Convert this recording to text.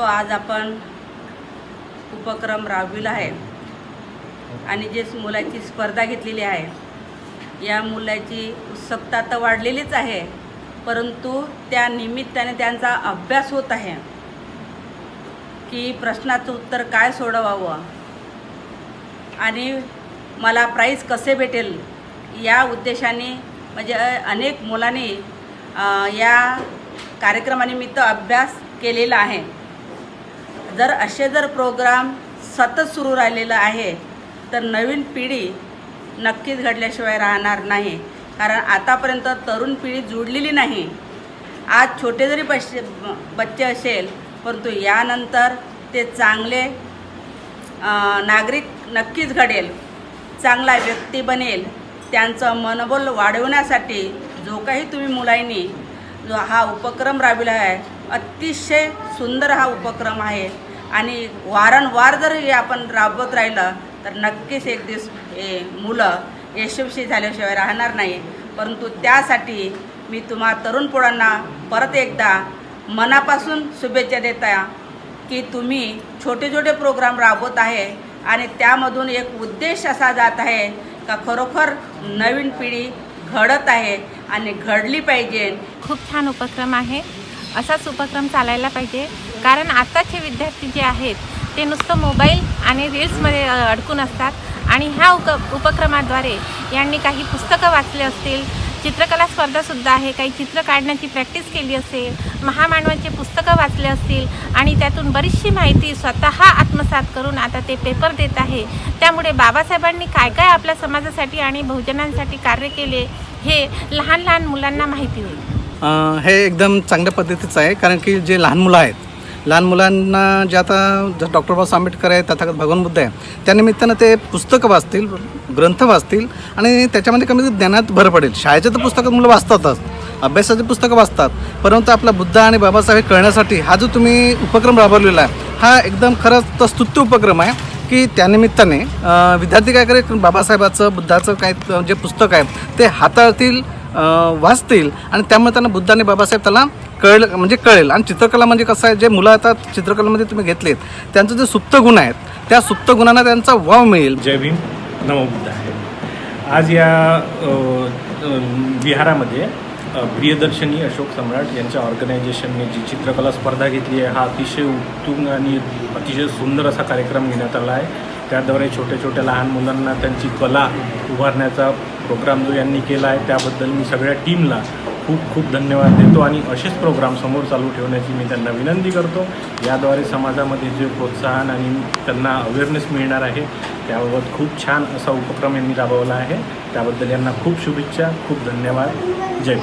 आज आपण उपक्रम राबविला आहे आणि जे मुलाची स्पर्धा घेतलेली आहे या मुलाची उत्सुकता तर वाढलेलीच आहे परंतु त्या निमित्ताने त्यांचा अभ्यास होत आहे की प्रश्नाचं उत्तर काय सोडवावं आणि मला प्राईज कसे भेटेल या उद्देशाने म्हणजे अनेक मुलांनी या कार्यक्रमानिमित्त अभ्यास केलेला आहे. जर असे जर प्रोग्राम सतत सुरू राहिलेलं आहे तर नवीन पिढी नक्कीच घडल्याशिवाय राहणार नाही. कारण आतापर्यंत तरुण पिढी जुडलेली नाही. आज छोटे जरी बच्चे बच्चे असेल परंतु यानंतर ते चांगले नागरिक नक्कीच घडेल. चांगला व्यक्ती बनेल. त्यांचं मनोबल वाढवण्यासाठी जो काही तुम्ही मुलांनी जो हा उपक्रम राबविला आहे अतिशय सुंदर हा उपक्रम आहे. आणि वारंवार जर हे आपण राबवत राहिलं तर नक्कीच एक दिवस हे मुलं यशस्वी झाल्याशिवाय राहणार नाही. परंतु त्यासाठी मी तुम्हा तरुण पोळांना परत एकदा मनापासून शुभेच्छा देता की तुम्ही छोटे छोटे प्रोग्राम राबवत आहे आणि त्यामधून एक उद्देश असा जात आहे का खरोखर नवीन पिढी घडत आहे आणि घडली पाहिजे. खूप छान उपक्रम आहे. असाच उपक्रम चालायला पाहिजे. कारण आत्ताचे विद्यार्थी जे आहेत ते नुसतं मोबाईल आणि रील्समध्ये अडकून असतात. आणि ह्या उप उपक्रमाद्वारे यांनी काही पुस्तकं वाचले असतील चित्रकला स्पर्धासुद्धा आहे काही चित्र काढण्याची प्रॅक्टिस केली असेल महामानवांचे पुस्तकं वाचले असतील आणि त्यातून बरीचशी माहिती स्वतः आत्मसात करून आता ते पेपर देत आहे. त्यामुळे बाबासाहेबांनी काय काय आपल्या समाजासाठी आणि बहुजनांसाठी कार्य केले हे लहान लहान मुलांना माहिती होईल. हे एकदम चांगल्या पद्धतीचं आहे. कारण की जे लहान मुलं आहेत लहान मुलांना जे आता जर डॉक्टर बाबासाहेब आंबेडकर आहे तथागत भगवान बुद्ध आहे त्यानिमित्तानं ते पुस्तकं वाचतील ग्रंथ वाचतील आणि त्याच्यामध्ये कमी ज्ञानात भर पडेल. शाळेच्या तर पुस्तकं मुलं वाचतातच अभ्यासाची पुस्तकं वाचतात. परंतु आपला बुद्ध आणि बाबासाहेब कळण्यासाठी हा जो तुम्ही उपक्रम राबवलेला आहे हा एकदम खरंच तर स्तुत्य उपक्रम आहे की त्यानिमित्ताने विद्यार्थी काय करेल? बाबासाहेबाचं बुद्धाचं काय जे पुस्तक आहे ते हाताळतील वाचतील. आणि त्यामुळे त्यांना बुद्ध आणि बाबासाहेब त्याला कळलं म्हणजे कळेल. आणि चित्रकला म्हणजे कसं आहे जे मुलं आता चित्रकलेमध्ये तुम्ही घेतलेत त्यांचं जे सुप्त गुण आहेत त्या सुप्त गुणांना त्यांचा वाव मिळेल. जय भीम. नमो आहे. आज या विहारामध्ये प्रियदर्शनी अशोक सम्राट यांच्या ऑर्गनायझेशनने जी चित्रकला स्पर्धा घेतली आहे हा अतिशय उत्तुंग आणि अतिशय सुंदर असा कार्यक्रम घेण्यात आला आहे. त्याद्वारे छोट्या छोट्या लहान मुलांना त्यांची कला उभारण्याचा प्रोग्राम जो यांनी केला आहे त्याबद्दल मी सगळ्या टीमला खूप खूप धन्यवाद देतो आणि असेच प्रोग्राम समोर चालू ठेवण्याची मी त्यांना विनंती करतो. याद्वारे समाजामध्ये जे प्रोत्साहन आणि त्यांना अवेअरनेस मिळणार आहे त्याबाबत खूप छान असा उपक्रम यांनी राबवला आहे. त्याबद्दल यांना खूप शुभेच्छा खूप धन्यवाद. जय